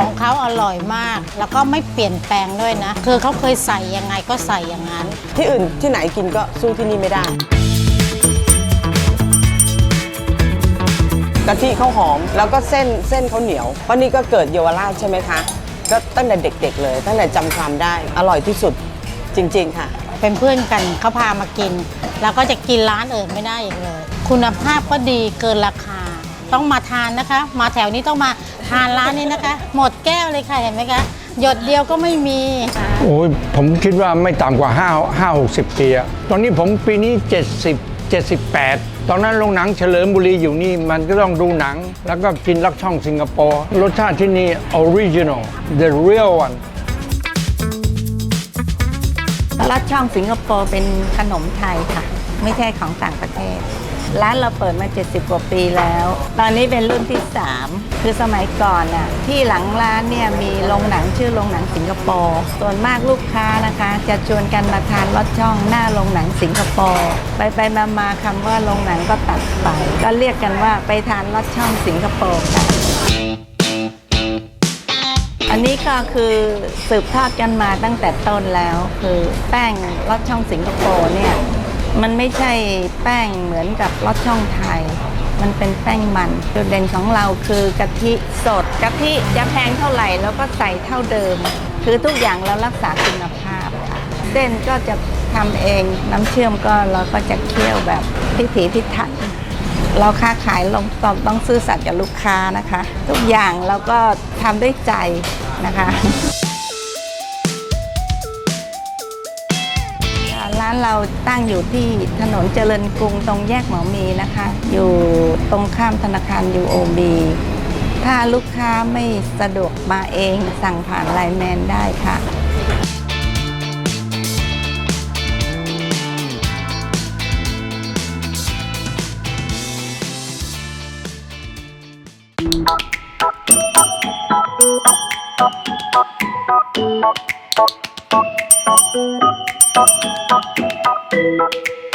ของเขาอร่อยมาก แล้วก็ไม่เปลี่ยนแปลงด้วยนะ คือเขาเคยใส่ยังไงก็ใส่อย่างนั้น ที่อื่นที่ไหนกินก็สู้ที่นี่ไม่ได้กะทิเขาหอมแล้วก็เส้นเส้นเขาเหนียว เพราะนี่ก็เกิดเยาวราชใช่ไหมคะ ก็ตั้งแต่เด็กๆเลย ตั้งแต่จำความได้อร่อยที่สุดจริงๆค่ะ เป็นเพื่อนกันเขาพามากิน แล้วก็จะกินร้านอื่นไม่ได้อีกเลย คุณภาพก็ดีเกินราคา ต้องมาทานนะคะ มาแถวนี้ต้องมา ทานร้านนี้นะคะ หมดแก้วเลยค่ะเห็นไหมคะ หยดเดียวก็ไม่มีโอ้ยผมคิดว่าไม่ต่ำกว่า5 5 60 ปีอะตอนนี้ผมปีนี้ 70 78 ตอนนั้นโรงหนังเฉลิมบุรีอยู่นี่ มันก็ต้องดูหนัง แล้วก็กินลักช่องสิงคโปร์ รสชาติที่นี่ original the real one ลัดช่องสิงคโปร์เป็นขนมไทยค่ะ ไม่ใช่ของต่างประเทศ ร้านเราเปิดมา 70 กว่าปีแล้ว ตอนนี้เป็นรุ่นที่ 3 คือสมัยก่อนน่ะที่หลังร้านเนี่ยมีโรงหนังชื่อโรงหนังสิงคโปร์ส่วนมากลูกค้านะคะ จะชวนกันมาทานลอดช่องหน้าโรงหนังสิงคโปร์ไปไปมามาคำว่าโรงหนังก็ตัดไป ก็เรียกกันว่าไปทานลอดช่องสิงคโปร์กันอันนี้ก็คือสืบทอดกันมาตั้งแต่ต้นแล้ว คือแป้งลอดช่องสิงคโปร์เนี่ย มันไม่ใช่แป้งเหมือนกับลอดช่องไทย มันเป็นแป้งมัน จุดเด่นของเราคือกะทิสด กะทิจะแพงเท่าไหร่แล้วก็ใส่เท่าเดิม คือทุกอย่างเรารักษาคุณภาพค่ะเส้นก็จะทำเอง น้ำเชื่อมก็เราก็จะเคี่ยวแบบพิถีพิถันเราค้าขายลงต้องต้องซื่อสัตย์กับลูกค้านะคะ ทุกอย่างเราก็ทำด้วยใจนะคะ เราตั้งอยู่ที่ถนนเจริญกรุงตรงแยกหมอมีนะคะ อยู่ตรงข้ามธนาคาร UOB ถ้าลูกค้าไม่สะดวกมาเองสั่งผ่านไลน์แมนได้ค่ะ Thank Thank you.